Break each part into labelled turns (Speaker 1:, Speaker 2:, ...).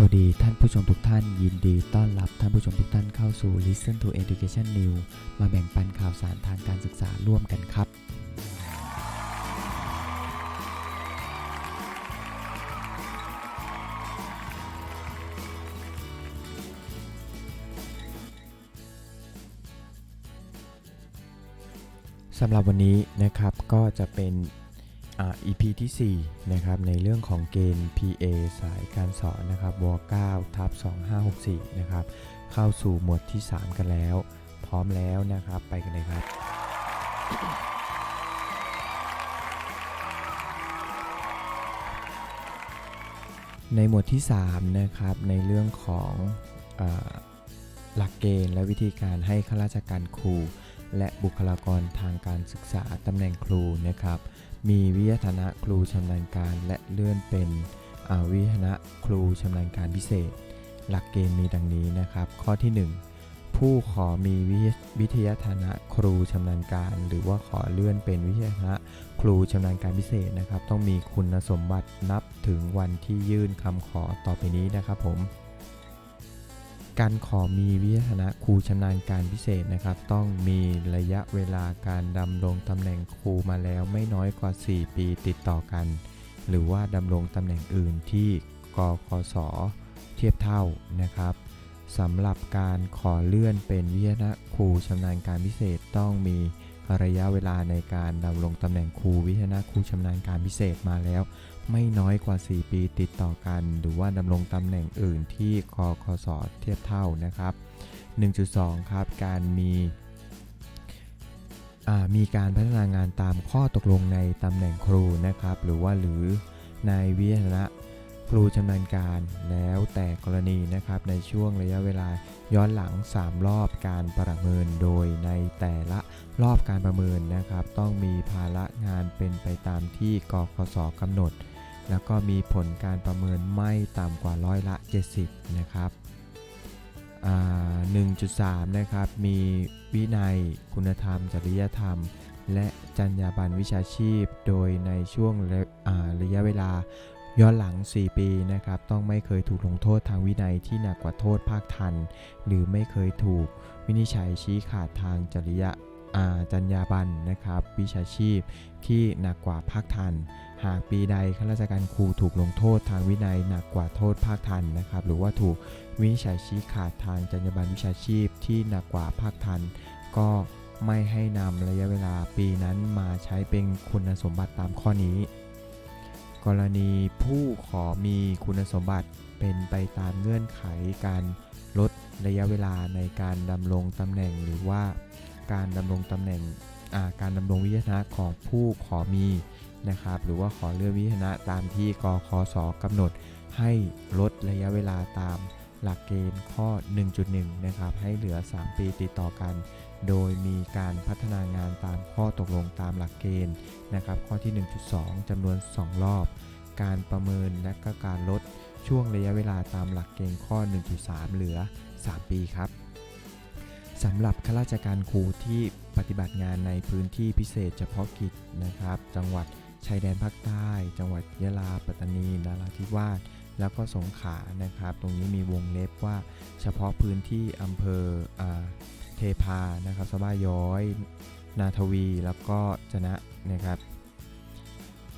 Speaker 1: สวัสดีท่านผู้ชมทุกท่าน ยินดีต้อนรับท่านผู้ชมทุกท่านเข้าสู่ Listen to Education New มาแบ่งปันข่าวสารทางการศึกษาร่วมกันครับ สำหรับวันนี้นะครับก็จะเป็น EP ที่ 4 นะครับในเรื่องของเกณฑ์ PA สายการสอนนะครับว9ทับ2564 นะครับ เข้าสู่หมวดที่ 3 กันแล้ว พร้อมแล้วนะครับไปกันเลยครับ ในหมวดที่ 3 นะครับ ในเรื่องของอหลักเกณฑ์และวิธีการให้ข้าราชการครู และบุคลากรทางการศึกษาตำแหน่งครูนะครับ มีวิทยาฐานะครูชำนาญการและเลื่อนเป็นวิทยาฐานะครูชำนาญการพิเศษ หลักเกณฑ์มีดังนี้นะครับ ข้อที่ 1 ผู้ขอมีวิวิทยาฐานะครูชำนาญการ หรือว่าขอเลื่อนเป็นวิทยาฐานะครูชำนาญการพิเศษนะครับ ต้องมีคุณสมบัตินับถึงวันที่ยื่นคำขอต่อไปนี้นะครับผม การขอมีวิทยานะครูชำนาญการพิเศษนะครับ ต้องมีระยะเวลาการดำรงตำแหน่งครูมาแล้วไม่น้อยกว่า 4 ปีติดต่อกัน หรือว่าดำรงตำแหน่งอื่นที่กคสเทียบเท่านะครับสำหรับการขอเลื่อนเป็นวิทยานะครูชำนาญการพิเศษต้องมีระยะเวลาในการดำรงตำแหน่งครูวิทยาฐานะครูชำนาญการพิเศษมาแล้ว ไม่น้อยกว่า 4 ปีติดต่อกัน หรือว่าดำรงตำแหน่งอื่นที่คอคสเทียบเท่านะครับ 1.2 ครับ การมีมีการพัฒนางานตามข้อตกลงในตำแหน่งครูนะครับ หรือว่าหรือในวิทยาฐานะครูชำนาญการแล้วแต่กรณีนะครับในช่วงระยะเวลาย้อนหลัง 3 รอบการประเมินโดยในแต่ละรอบการประเมินนะครับ ต้องมีภาระงานเป็นไปตามที่กคสกำหนด แล้วก็มีผลการประเมินไม่ต่ำกว่าร้อยละ 70 นะครับอ่า1.3 นะครับ มีวินัย คุณธรรม จริยธรรม และจรรยาบรรณวิชาชีพ โดยในช่วงระะยะเวลาย้อนหลัง 4 ปีนะครับ ต้องไม่เคยถูกลงโทษทางวินัยที่หนักกว่าโทษภาคทัน หรือไม่เคยถูกวินิจฉัยชี้ขาดทางจริยาจรรยาบรรณนะครับ วิชาชีพที่หนักกว่าภาคทัน หากปีใดข้าราชการครูถูกลงโทษทางวินัยหนักกว่าโทษภาคทันนะครับ หรือว่าถูกวินิจฉัยชี้ขาดทางจรรยาบรรณวิชาชีพที่หนักกว่าภาคทัน ก็ไม่ให้นำระยะเวลาปีนั้นมาใช้เป็นคุณสมบัติตามข้อนี้ กรณีผู้ขอมีคุณสมบัติเป็นไปตามเงื่อนไขการลดระยะเวลาในการดำรงตำแหน่งหรือว่าการดำรงตำแหน่งาการดำรงวิทยาฐานะของผู้ขอมี นะครับ หรือว่าขอเลื่อนวิทยาฐานะตามที่กคสกำหนด ให้ลดระยะเวลาตามหลักเกณฑ์ข้อ 1.1 นะครับ ให้เหลือ 3 ปีติดต่อกัน โดยมีการพัฒนางานตามข้อตกลงตามหลักเกณฑ์นะครับ ข้อที่ 1.2จำนวน 2 รอบ การประเมินและก็การลดช่วงระยะเวลาตามหลักเกณฑ์ข้อ 1.3 เหลือ 3 ปีครับสำหรับข้าราชการครูที่ปฏิบัติงานในพื้นที่พิเศษเฉพาะกิจนะครับ จังหวัด ชายแดนภาคใต้ จังหวัดยะลา ปัตตานีนราธิวาส แล้วก็สงขลานะครับ ตรงนี้มีวงเล็บว่าเฉพาะพื้นที่อำเภออเทพา นะครับสบาย้อย นาทวี แล้วก็จนะนะครับ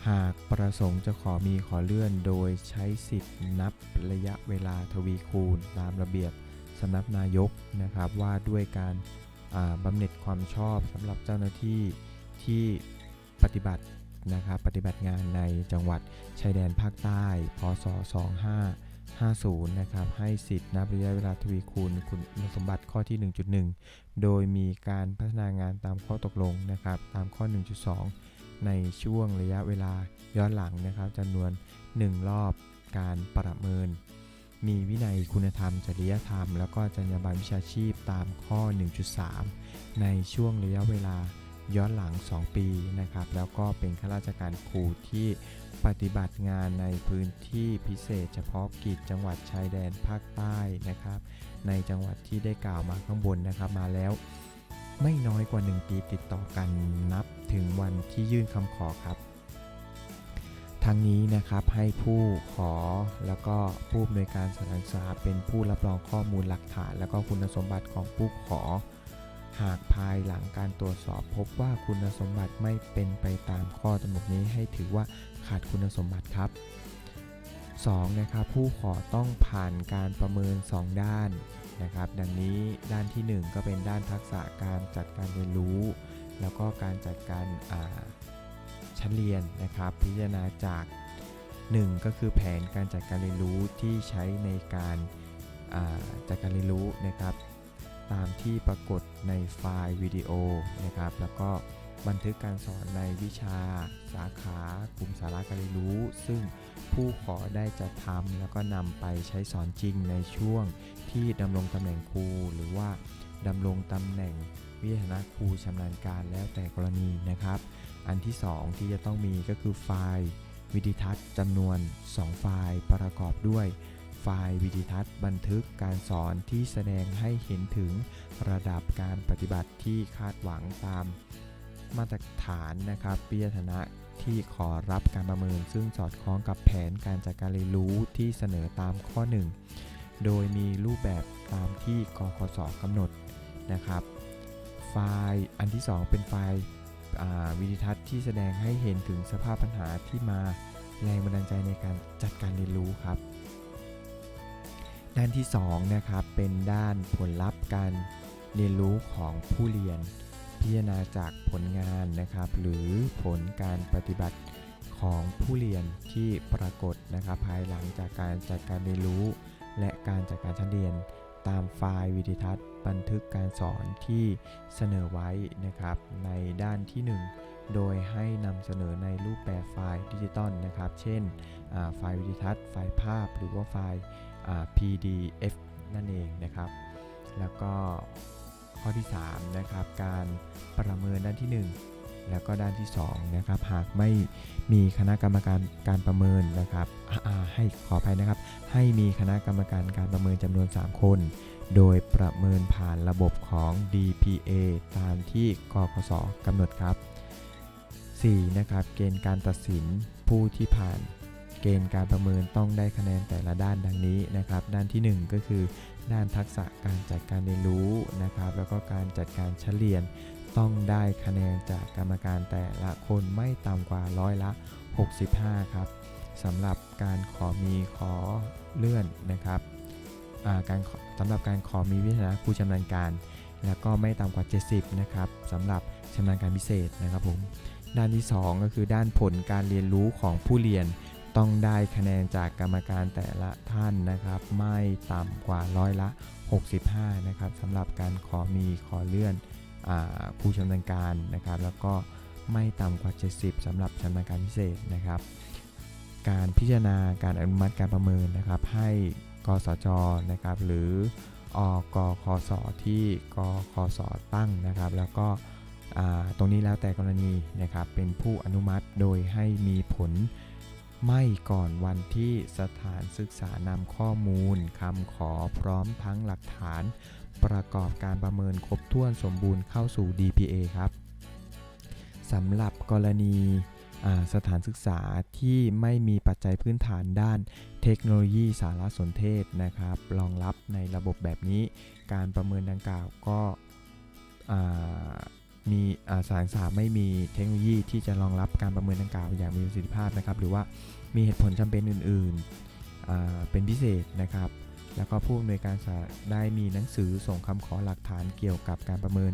Speaker 1: หากประสงค์จะขอมีขอเลื่อนโดยใช้สิทธิ์นับระยะเวลาทวีคูณ ตามระเบียบสำนักนายกนะครับว่าด้วยการบำเหน็จความชอบสำหรับเจ้าหน้าที่ที่ปฏิบัติ นะครับปฏิบัติงานในจังหวัดชายแดนภาคใต้ พศ 2550 นะครับ ให้สิทธิ์นับระยะเวลาทวีคูณคุณสมบัติข้อที่ 1.1 โดยมีการพัฒนางานตามข้อตกลงนะครับ ตามข้อ 1.2 ในช่วงระยะเวลาย้อนหลังนะครับจำนวน 1 รอบการประเมิน มีวินัยคุณธรรม จริยธรรม แล้วก็จรรยาบรรณวิชาชีพตามข้อ 1.3 ในช่วงระยะเวลา ย้อนหลัง 2 ปีนะครับ แล้วก็เป็นข้าราชการครูที่ปฏิบัติงานในพื้นที่พิเศษ เฉพาะกิจจังหวัดชายแดนภาคใต้นะครับ ในจังหวัดที่ได้กล่าวมาข้างบนนะครับมาแล้ว ไม่น้อยกว่า 1 ปีติดต่อกันนับถึงวันที่ยื่นคำขอครับทั้งนี้นะครับให้ผู้ขอแล้วก็ผู้อำนวยการสถานศึกษาเป็นผู้รับรองข้อมูลหลักฐาน แล้วก็คุณสมบัติของผู้ขอ หากภายหลังการตรวจสอบพบว่าคุณสมบัติไม่เป็นไปตามข้อกำหนดนี้ให้ถือว่าขาดคุณสมบัติครับ 2. นะครับผู้ขอต้องผ่านการประเมิน 2 ด้านนะครับ ดังนี้ด้านที่ 1 ก็เป็นด้านทักษะการจัดการเรียนรู้ แล้วก็การจัดการชั้นเรียนนะครับ พิจารณาจาก 1 ก็คือแผนการจัดการเรียนรู้ที่ใช้ในการาจัดการเรียนรู้นะครับ ตามที่ปรากฏในไฟล์วิดีโอนะครับ แล้วก็บันทึกการสอนในวิชา สาขากลุ่มสาระการเรียนรู้ ซึ่งผู้ขอได้จะทำแล้วก็นำไปใช้สอนจริงในช่วงที่ดำรงตำแหน่งครู หรือว่าดำรงตำแหน่งวิทยาครูชำนาญการแล้วแต่กรณีนะครับ อันที่ 2 ที่จะต้องมีก็คือไฟล์วิดีทัศน์จำนวน 2 ไฟล์ประกอบด้วย ไฟล์วิดีทัศน์บันทึกการสอนที่แสดงให้เห็นถึงระดับการปฏิบัติที่คาดหวังตามมาตรฐานนะครับปิยธนะที่ขอรับการประเมิน ซึ่งสอดคล้องกับแผนการจัดการเรียนรู้ที่เสนอตามข้อ 1 โดยมีรูปแบบตามที่กคสกำหนดนะครับ ไฟล์อันที่ 2 เป็นไฟล์วิดีทัศน์ที่แสดงให้เห็นถึงสภาพปัญหาที่มาแรงบันดาลใจในการจัดการเรียนรู้ครับ ด้านที่2นะครับเป็นด้านผลลัพธ์การเรียนรู้ของผู้เรียน พิจารณาจากผลงานนะครับ หรือผลการปฏิบัติของผู้เรียนที่ปรากฏนะครับ ภายหลังจากการจัดการเรียนรู้ และการจัดการชั้นเรียน ตามไฟล์วิดีทัศน์ บันทึกการสอนที่เสนอไว้นะครับ ในด้านที่ 1 โดยให้นำเสนอในรูปแบบไฟล์ดิจิตอลนะครับ เช่นไฟล์วิดีทัศน์ ไฟล์ภาพหรือว่าไฟล์ PDF นั่นเองนะครับ แล้วก็ข้อที่3นะครับการประเมินด้านที่ 1 แล้วก็ด้านที่2นะครับหากไม่มีคณะกรรมการการประเมินนะครับให้ขออภัยนะครับ ให้มีคณะกรรมการการประเมินจำนวน 3 คน โดยประเมินผ่านระบบของ DPA ตามที่กคสกำหนดครับ 4. นะครับเกณฑ์การตัดสินผู้ที่ผ่าน เกณฑ์การประเมินต้องได้คะแนนแต่ละด้านดังนี้นะครับ ด้านที่ 1 ก็คือด้านทักษะการจัดการเรียนรู้นะครับ แล้วก็การจัดการเฉลี่ยนต้องได้คะแนนจากกรรมการแต่ละคนไม่ต่ำกว่าร้อยละ 65 ครับสำหรับการขอมีขอเลื่อนนะครับการสำหรับการขอมีวิทยาครูชำนาญการ แล้วก็ไม่ต่ำกว่า 70 นะครับสำหรับชำนาญการพิเศษนะครับผมด้านที่ 2 ก็คือด้านผลการเรียนรู้ของผู้เรียน ต้องได้คะแนนจากกรรมการแต่ละท่านนะครับ ไม่ต่ำกว่าร้อยละ 65 นะครับสำหรับการขอมีขอเลื่อนอผู้ชำนาญการนะครับ แล้วก็ไม่ต่ำกว่า 70สำหรับชำนาญการพิเศษนะครับ การพิจารณาการอนุมัติการประเมินนะครับ ให้กสจนะครับ หรืออกคสที่กคสตั้งนะครับ แล้วก็ตรงนี้แล้วแต่กรณีนะครับเป็นผู้อนุมัติโดยให้มีผล ไม่ก่อนวันที่สถานศึกษานำข้อมูลคำขอพร้อมทั้งหลักฐาน ประกอบการประเมินครบถ้วนสมบูรณ์เข้าสู่ DPA ครับสำหรับกรณีสถานศึกษาที่ไม่มีปัจจัยพื้นฐานด้านเทคโนโลยีสารสนเทศนะครับ รองรับในระบบแบบนี้ การประเมินดังกล่าวก็ มีสานศึกษาไม่มีเทคโนโลยีที่จะรองรับการประเมินดังกล่าวอย่างมีประสิทธิภาพนะครับ หรือว่ามีเหตุผลจำเป็นอื่นๆเป็นพิเศษนะครับ แล้วก็ผู้อำนวยการศึกษาได้มีหนังสือส่งคำขอหลักฐานเกี่ยวกับการประเมิน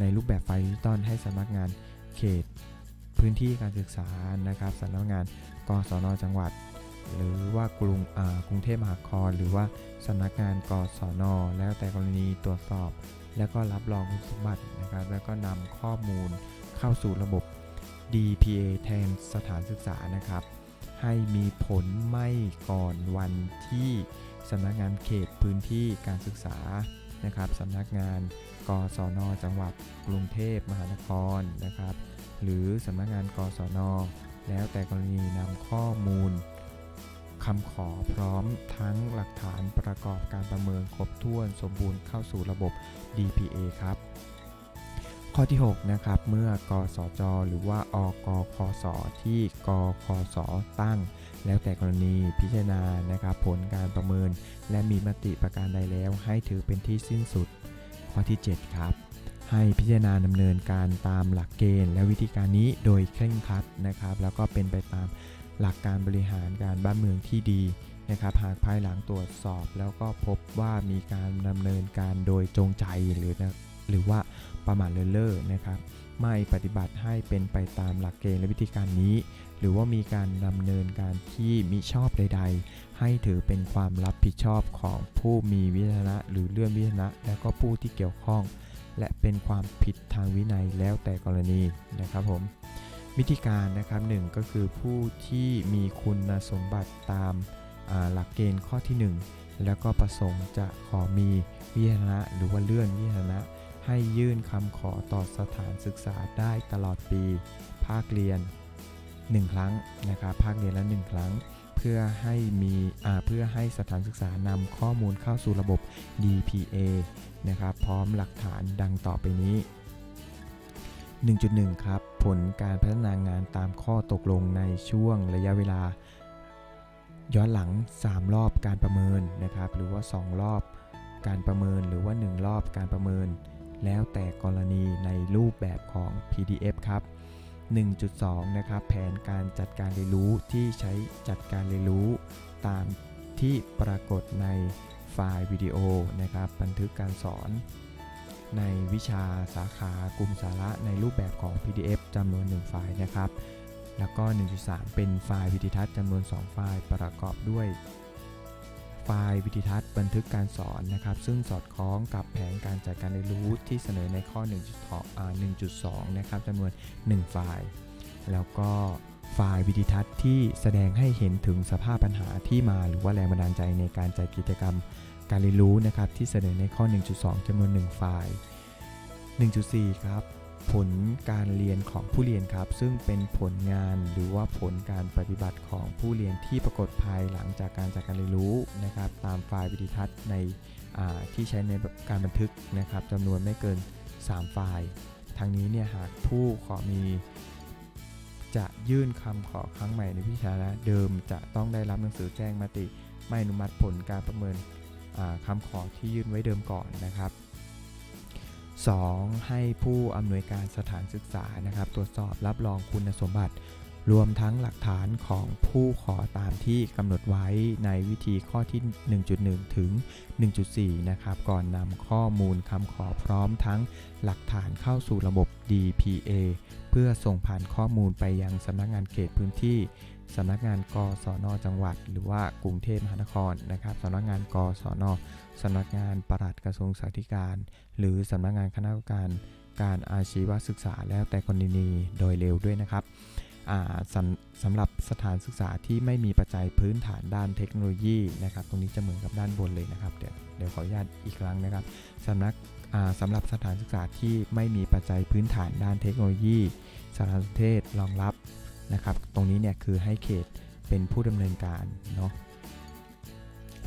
Speaker 1: ในรูปแบบไฟล์ดิจิตอลให้สำนักงานเขตพื้นที่การศึกษานะครับสำนักงานกศนจังหวัด หรือว่ากรุงกรุงเทพมหานคร หรือว่าสำนักงานกศนแล้วแต่กรณีตรวจสอบ แล้วก็รับรองคุณสมบัตินะครับ แล้วก็นำข้อมูลเข้าสู่ระบบ DPA แทนสถานศึกษานะครับ ให้มีผลไม่ก่อนวันที่สำนักงานเขตพื้นที่การศึกษานะครับสำนักงานกศน จังหวัดกรุงเทพมหานครนะครับ หรือสำนักงานกศน แล้วแต่กรณีนำข้อมูล คำขอพร้อมทั้งหลักฐานประกอบการประเมินครบถ้วนสมบูรณ์เข้าสู่ระบบ DPA ครับ ข้อที่ 6 นะครับ เมื่อกสจ หรือว่าอกคสที่กคสตั้ง แล้วแต่กรณีพิจารณานะครับ ผลการประเมิน และมีมติประการใดแล้วให้ถือเป็นที่สิ้นสุด ข้อที่ 7 ครับให้พิจารณาดำเนินการตามหลักเกณฑ์และวิธีการนี้โดยเคร่งครัดนะครับ แล้วก็เป็นไปตาม หลักการบริหารการบ้านเมืองที่ดีนะครับหากภายหลังตรวจสอบแล้วก็พบว่ามีการดำเนินการโดยจงใจหรือนะหรือว่าประมาทเลินเล่อนะครับไม่ปฏิบัติให้เป็นไปตามหลักเกณฑ์และวิธีการนี้ หรือว่ามีการดำเนินการที่มิชอบใด ๆ ให้ถือเป็นความรับผิดชอบของผู้มีวิจารณะหรือเลื่อนวิจารณะและก็ผู้ที่เกี่ยวข้อง และเป็นความผิดทางวินัยแล้วแต่กรณีนะครับผม วิธีการนะครับหนึ่งก็คือผู้ที่มีคุณสมบัติตามาหลักเกณฑ์ข้อที่ 1 แล้วก็ประสงค์จะขอมีวิจารณะหรือว่าเลื่อนวิจารณะให้ยื่นคำขอต่อสถานศึกษาได้ตลอดปี ภาคเรียน 1 ครั้งนะครับภาคเรียนละ 1 ครั้ง เพื่อให้มีเพื่อให้สถานศึกษานำข้อมูลเข้าสู่ระบบ DPA นะครับพร้อมหลักฐานดังต่อไปนี้ 1.1 ครับ ผลการพัฒนางานตามข้อตกลงในช่วงระยะเวลา ย้อนหลัง 3 รอบการประเมินนะครับ หรือว่า 2 รอบการประเมินหรือว่า 1 รอบการประเมิน แล้วแต่กรณีในรูปแบบของ PDF ครับ 1.2 นะครับ แผนการจัดการเรียนรู้ที่ใช้จัดการเรียนรู้ ตามที่ปรากฏในไฟล์วิดีโอนะครับ บันทึกการสอน ในวิชาสาขากลุ่มสาระในรูปแบบของ PDF จำนวน 1 ไฟล์นะครับ แล้วก็ 1.3 เป็นไฟล์วิดีทัศน์จำนวน 2 ไฟล์ประกอบด้วย ไฟล์วิดีทัศน์บันทึกการสอนนะครับ ซึ่งสอดคล้องกับแผนการจัดการเรียนรู้ที่เสนอในข้อ 1.2 นะครับจำนวน 1 ไฟล์ แล้วก็ไฟล์วิดีทัศน์ที่แสดงให้เห็นถึงสภาพปัญหาที่มาหรือว่าแรงบันดาลใจในการจัดกิจกรรม การเรียนรู้นะครับที่เสนอในข้อ 1.2จำนวน 1 ไฟล์ 1.4 ครับ ผลการเรียนของผู้เรียนครับ ซึ่งเป็นผลงานหรือว่าผลการปฏิบัติของผู้เรียนที่ปรากฏภายหลังจากการจัดการเรียนรู้นะครับ ตามไฟล์วิดีทัศน์ในที่ใช้ในการบันทึกนะครับจำนวนไม่เกิน 3 ไฟล์ทางนี้เนี่ยหากผู้ขอมีจะยื่นคำขอครั้งใหม่ในวิชานะเดิมจะต้องได้รับหนังสือแจ้งมติ ไม่อนุมัติผลการประเมิน คำขอที่ยื่นไว้เดิมก่อนนะครับ 2. ให้ผู้อำนวยการสถานศึกษานะครับ ตรวจสอบรับรองคุณสมบัติ รวมทั้งหลักฐานของผู้ขอตามที่กำหนดไว้ในวิธีข้อที่ 1.1 ถึง 1.4 นะครับ ก่อนนำข้อมูลคำขอพร้อมทั้งหลักฐานเข้าสู่ระบบ DPA เพื่อส่งผ่านข้อมูลไปยังสำนักงานเขตพื้นที่สำนักงานกศนจังหวัด หรือว่ากรุงเทพมหานครนะครับสำนักงานกศนสำนักงานปลัดกระทรวงสาธารณการ หรือสำนักงานคณะกรรมการการอาชีวศึกษาแล้วแต่กรณีโดยเร็วด้วยนะครับ สำสำหรับสถานศึกษาที่ไม่มีปัจจัยพื้นฐานด้านเทคโนโลยีนะครับ ตรงนี้จะเหมือนกับด้านบนเลยนะครับ เดี๋ยวเดี๋ยวขออนุญาตอีกครั้งนะครับสำนักสำหรับสถานศึกษาที่ไม่มีปัจจัยพื้นฐานด้านเทคโนโลยี สารสนเทศรองรับนะครับ ตรงนี้เนี่ยคือให้เขตเป็นผู้ดำเนินการเนาะ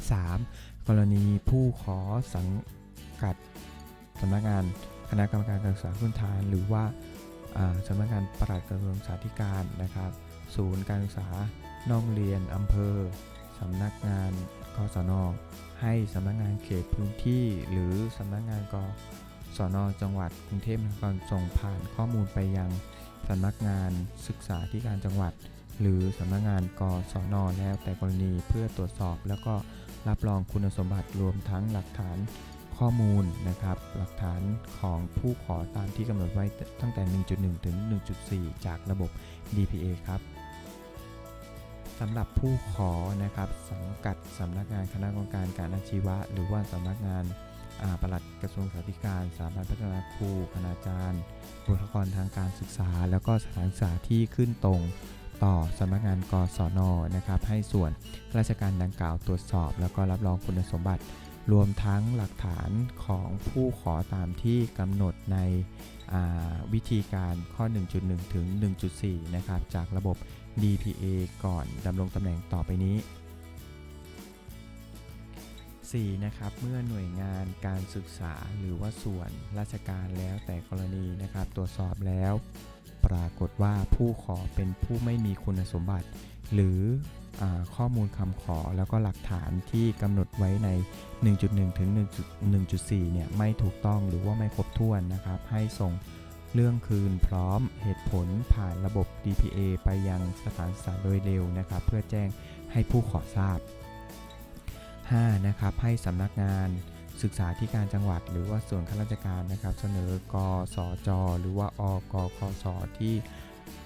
Speaker 1: 3. กรณีผู้ขอสังกัดสำนักงานคณะกรรมการการศึกษาพื้นฐาน หรือว่า สำนักงานปลัดกระทรวงสาธารณการนะครับ ศูนย์การศึกษานอกเรียนอำเภอสำนักงานกศนให้สำนักงานเขตพื้นที่ หรือสำนักงานกศนจังหวัดกรุงเทพมหานครส่งผ่านข้อมูลไปยังสำนักงานศึกษาธิการจังหวัด หรือสำนักงานกศนแล้วแต่กรณีเพื่อตรวจสอบ แล้วก็รับรองคุณสมบัติรวมทั้งหลักฐาน ข้อมูลนะครับ หลักฐานของผู้ขอตามที่กำหนดไว้ตั้งแต่ 1.1 ถึง 1.4 จากระบบ DPA ครับสำหรับผู้ขอนะครับสังกัดสำนักงานคณะกรรมการการอาชีวะ หรือว่าสำนักงานปลัดกระทรวงสาธารณการสถาบันพัฒนาครูคณาจารย์บุคลากรทางการศึกษา แล้วก็สถานศึกษาที่ขึ้นตรงต่อสำนักงานกศนนะครับ ให้ส่วนราชการดังกล่าวตรวจสอบ แล้วก็รับรองคุณสมบัติ รวมทั้งหลักฐานของผู้ขอตามที่กำหนดในวิธีการข้อ 1.1 ถึง 1.4 นะครับ จากระบบ DPA ก่อนดำรงตำแหน่งต่อไปนี้ 4 นะครับ เมื่อหน่วยงานการศึกษาหรือว่าส่วนราชการแล้วแต่กรณีนะครับ ตรวจสอบแล้ว ปรากฏว่าผู้ขอเป็นผู้ไม่มีคุณสมบัติ หรือ ข้อมูลคำขอแล้วก็หลักฐานที่กำหนดไว้ใน 1.1 ถึง 1.4 เนี่ยไม่ถูกต้องหรือว่าไม่ครบถ้วนนะครับ ให้ส่งเรื่องคืนพร้อมเหตุผลผ่านระบบ DPA ไปยังสถานศึกษาโดยเร็วนะครับ เพื่อแจ้งให้ผู้ขอทราบ 5. นะครับให้สำนักงานศึกษาธิการจังหวัด หรือว่าส่วนข้าราชการนะครับ เสนอกสจ หรือว่าอกคสที่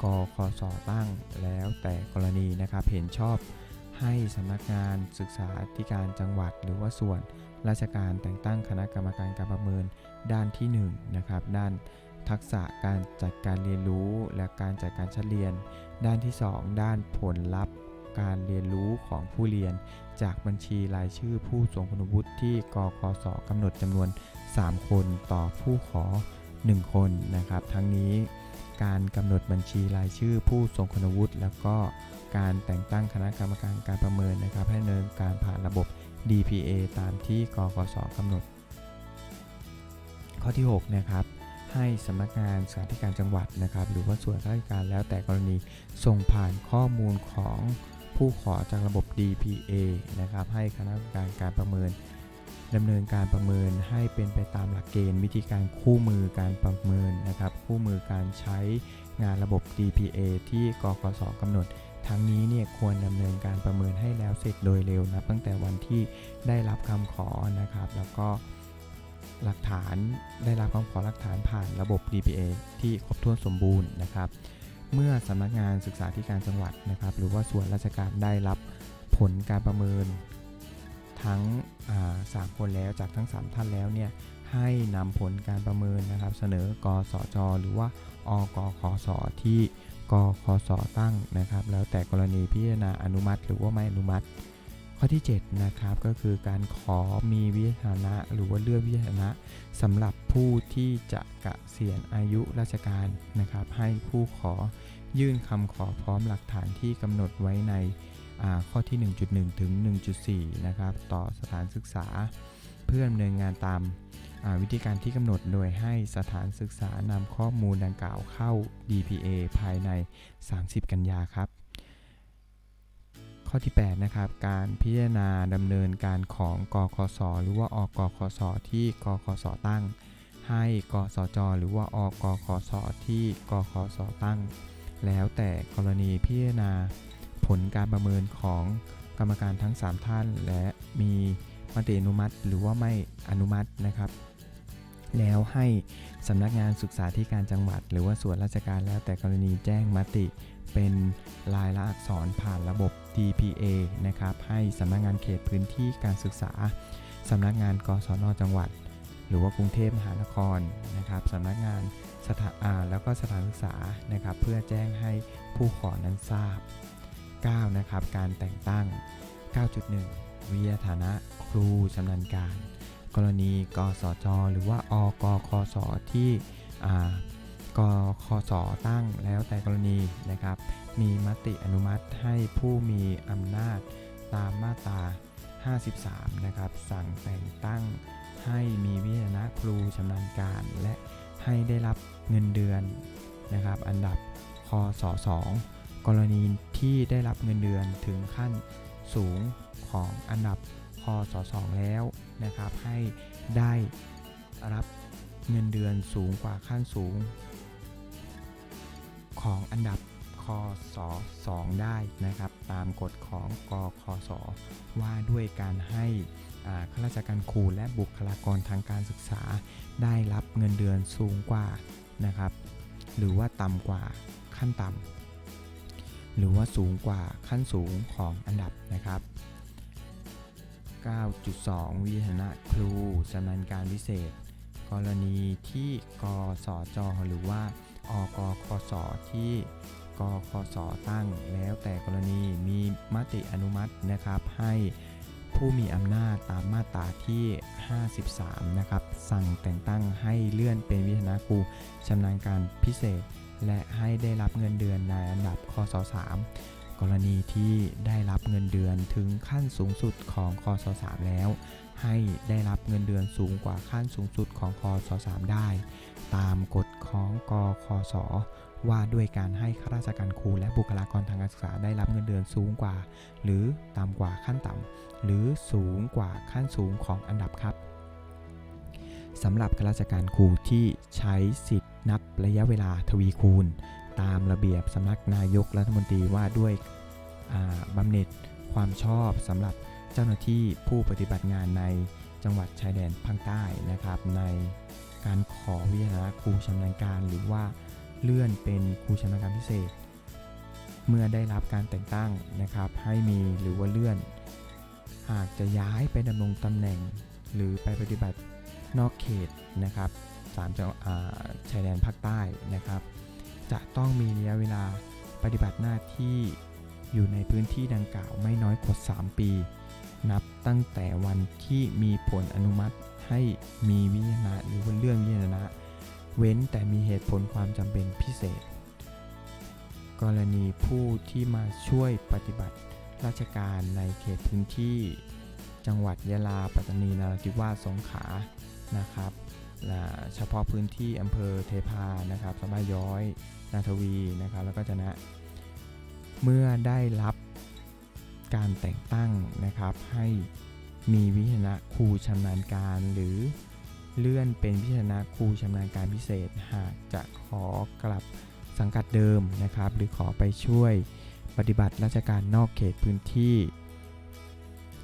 Speaker 1: กคสตั้งแล้วแต่กรณีนะครับเห็นชอบให้สำนักงานศึกษาธิการจังหวัด หรือว่าส่วนราชการแต่งตั้งคณะกรรมการการประเมินด้านที่1นะครับด้านทักษะการจัดการเรียนรู้และการจัดการชั้นเรียน ด้านที่ 2 ด้านผลลัพธ์การเรียนรู้ของผู้เรียน จากบัญชีรายชื่อผู้ทรงคุณวุฒิที่กคสกำหนดจำนวน 3 คนต่อผู้ขอ 1 คนนะครับ ทั้งนี้ การกำหนดบัญชีรายชื่อผู้ทรงคุณวุฒิแล้วก็การแต่งตั้งคณะกรรมการการประเมินนะครับให้ดำเนินการผ่านระบบ DPA ตามที่กคสกำหนด ข้อที่6นะครับให้สำนักงานสาธิการจังหวัดนะครับหรือว่าส่วนราชการแล้วแต่กรณีส่งผ่านข้อมูลของผู้ขอจากระบบ DPA นะครับให้คณะกรรมการการประเมิน ดำเนินการประเมินให้เป็นไปตามหลักเกณฑ์ วิธีการคู่มือการประเมินนะครับ คู่มือการใช้งานระบบ DPA ที่กกสกำหนด ทั้งนี้เนี่ยควรดำเนินการประเมินให้แล้วเสร็จโดยเร็วนะตั้งแต่วันที่ได้รับคำขอนะครับ แล้วก็หลักฐานได้รับคำขอหลักฐานผ่านระบบ DPA ที่ครบถ้วนสมบูรณ์นะครับ เมื่อสำนักงานศึกษาธิการจังหวัดนะครับ หรือว่าส่วนราชการได้รับผลการประเมิน ทั้งาสามคนแล้วจากทั้ง 3 ท่านแล้วเนี่ยให้นำผลการประเมินนะครับ เสนอกสจหรือว่าอกคสที่กคสตั้งนะครับ แล้วแต่กรณีพิจารณาอนุมัติ หรือว่าไม่อนุมัติ ข้อที่ 7 นะครับก็คือการขอมีวิทยานะหรือว่าเลือกวิทยานะสำหรับผู้ที่จะกะเษียณอายุราชการนะครับ ให้ผู้ขอยื่นคำขอพร้อมหลักฐานที่กำหนดไว้ใน ข้อที่ 1.1 ถึง 1.4 นะครับ ต่อสถานศึกษา เพื่อดำเนินงานตามวิธีการที่กำหนดโดยให้สถานศึกษานำข้อมูลดังกล่าวเข้า DPA ภายใน 30 กันยาครับ ข้อที่ 8 นะครับ การพิจารณาดำเนินการของกคส หรือว่าอกคส ที่กคส ตั้ง ให้กสจ หรือว่าอกคส ที่กคส ตั้ง แล้วแต่กรณีพิจารณา ผลการประเมินของกรรมการทั้ง 3 ท่าน และมีมติอนุมัติหรือว่าไม่อนุมัตินะครับ แล้วให้สำนักงานศึกษาธิการจังหวัด หรือว่าส่วนราชการแล้วแต่กรณีแจ้งมติเป็นลายละอักษรผ่านระบบ DPA นะครับ ให้สำนักงานเขตพื้นที่การศึกษาสำนักงานกศนจังหวัด หรือว่ากรุงเทพมหานครนะครับสำนักงานสถาาแล้วก็สถานศึกษานะครับ เพื่อแจ้งให้ผู้ขอนั้นทราบ 9 นะครับ การแต่งตั้ง 9.1 วิทยาฐานะครูชำนาญการ กรณีกสจ หรือว่าอกคสที่กคสตั้งแล้วแต่กรณีนะครับ มีมติอนุมัติให้ผู้มีอำนาจตามมาตรา 53 นะครับ สั่งแต่งตั้งให้มีวิทยานะครูชำนาญการ และให้ได้รับเงินเดือนนะครับ อันดับคศ2 กรณีที่ได้รับเงินเดือนถึงขั้นสูงของอันดับคศ2แล้วนะครับ ให้ได้รับเงินเดือนสูงกว่าขั้นสูง ของอันดับคศ2ได้นะครับ ตามกฎของกคศว่าด้วยการให้ข้าราชการครูและบุคลากรทางการศึกษา ได้รับเงินเดือนสูงกว่านะครับ หรือว่าต่ำกว่าขั้นต่ำ หรือว่าสูงกว่าขั้นสูงของอันดับนะครับ 9.2 วิทยาครูชำนาญการพิเศษ กรณีที่กสจหรือว่าอกคสที่กคสตั้งแล้วแต่กรณีมีมติอนุมัตินะครับ ให้ผู้มีอำนาจตามมาตราที่ 53 นะครับ สั่งแต่งตั้งให้เลื่อนเป็นวิทยาครูชำนาญการพิเศษ และให้ได้รับเงินเดือนในอันดับคศ3กรณีที่ได้รับเงินเดือนถึงขั้นสูงสุดของคอส3แล้ว ให้ได้รับเงินเดือนสูงกว่าขั้นสูงสุดของคอส3ได้ ตามกฎของกคสว่าด้วยการให้ข้าราชการครูและบุคลากรทางการศึกษาได้รับเงินเดือนสูงกว่า หรือต่ำกว่าขั้นต่ำหรือสูงกว่าขั้นสูงของอันดับครับสำหรับข้าราชการครูที่ใช้สิทธิ นับระยะเวลาทวีคูณ ตามระเบียบสำนักนายกรัฐมนตรีว่าด้วยบำเหน็จความชอบสำหรับเจ้าหน้าที่ผู้ปฏิบัติงานในจังหวัดชายแดนภาคใต้นะครับ ในการขอวิทยาครูชำนาญการ หรือว่าเลื่อนเป็นครูชำนาญการพิเศษ เมื่อได้รับการแต่งตั้งนะครับ ให้มีหรือว่าเลื่อน หากจะย้ายไปดำรงตำแหน่ง หรือไปปฏิบัตินอกเขตนะครับ สามจังหวัดอ่าชายแดนภาคใต้นะครับ จะต้องมีระยะเวลาปฏิบัติหน้าที่อยู่ในพื้นที่ดังกล่าวไม่น้อยกว่า 3 ปี นับตั้งแต่วันที่มีผลอนุมัติให้มีวิญญาณหรือว่าเรื่องวิญญาณเว้นแต่มีเหตุผลความจำเป็นพิเศษ กรณีผู้ที่มาช่วยปฏิบัติราชการในเขตพื้นที่ จังหวัดยะลา ปัตตานี นราธิวาส สงขลา นะครับ เฉพาะพื้นที่อำเภอเทพานะครับสบาย้อย นาทวีนะครับแล้วก็จะนะเมื่อได้รับการแต่งตั้งนะครับ ให้มีวิชนะครูชำนาญการ หรือเลื่อนเป็นวิชนะครูชำนาญการพิเศษ หากจะขอกลับสังกัดเดิมนะครับ หรือขอไปช่วยปฏิบัติราชการนอกเขตพื้นที่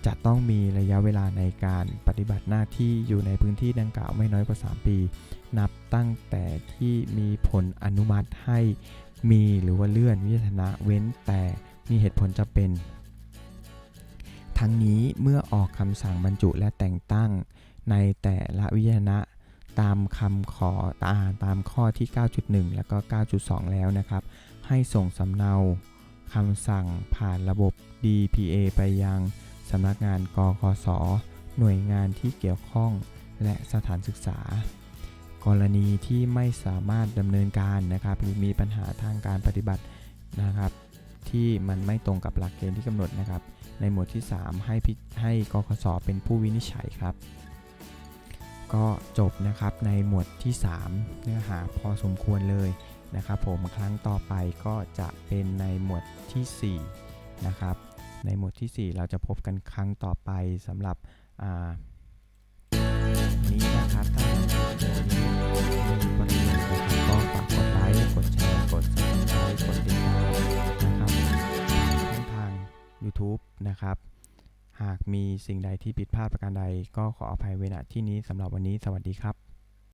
Speaker 1: จะต้องมีระยะเวลาในการปฏิบัติหน้าที่อยู่ในพื้นที่ดังกล่าวไม่น้อยกว่า 3 ปี นับตั้งแต่ที่มีผลอนุมัติให้มีหรือว่าเลื่อนวิทนะเว้นแต่มีเหตุผลจะเป็น ทั้งนี้เมื่อออกคำสั่งบรรจุและแต่งตั้งในแต่ละวิทนะตามคำขอตาตามข้อที่ 9.1 แล้วก็ 9.2 แล้วนะครับ ให้ส่งสำเนาคำสั่งผ่านระบบ DPA ไปยัง สำนักงานกคส หน่วยงานที่เกี่ยวข้องและสถานศึกษา กรณีที่ไม่สามารถดำเนินการนะครับ หรือมีปัญหาทางการปฏิบัตินะครับ ที่มันไม่ตรงกับหลักเกณฑ์ที่กำหนดนะครับ ในหมวดที่ 3 ให้พให้กคสเป็นผู้วินิจฉัยครับ ก็จบนะครับในหมวดที่ 3 เนื้อหาพอสมควรเลยนะครับ ผมครั้งต่อไปก็จะเป็นในหมวดทีสี่4 นะครับ ในหมวดที่ 4 เราจะพบกันครั้งต่อไปสำหรับอ่านี้นะครับถ้าหากวิดีโอนี้มีประโยชน์นะครับก็ฝากกดไลค์กดแชร์ กด subscribe กดติดตามนะครับช่องทาง YouTube นะครับ หากมีสิ่งใดที่ผิดพลาดประการใด ก็ขออภัยไว้ณที่นี้สำหรับวันนี้สวัสดีครับ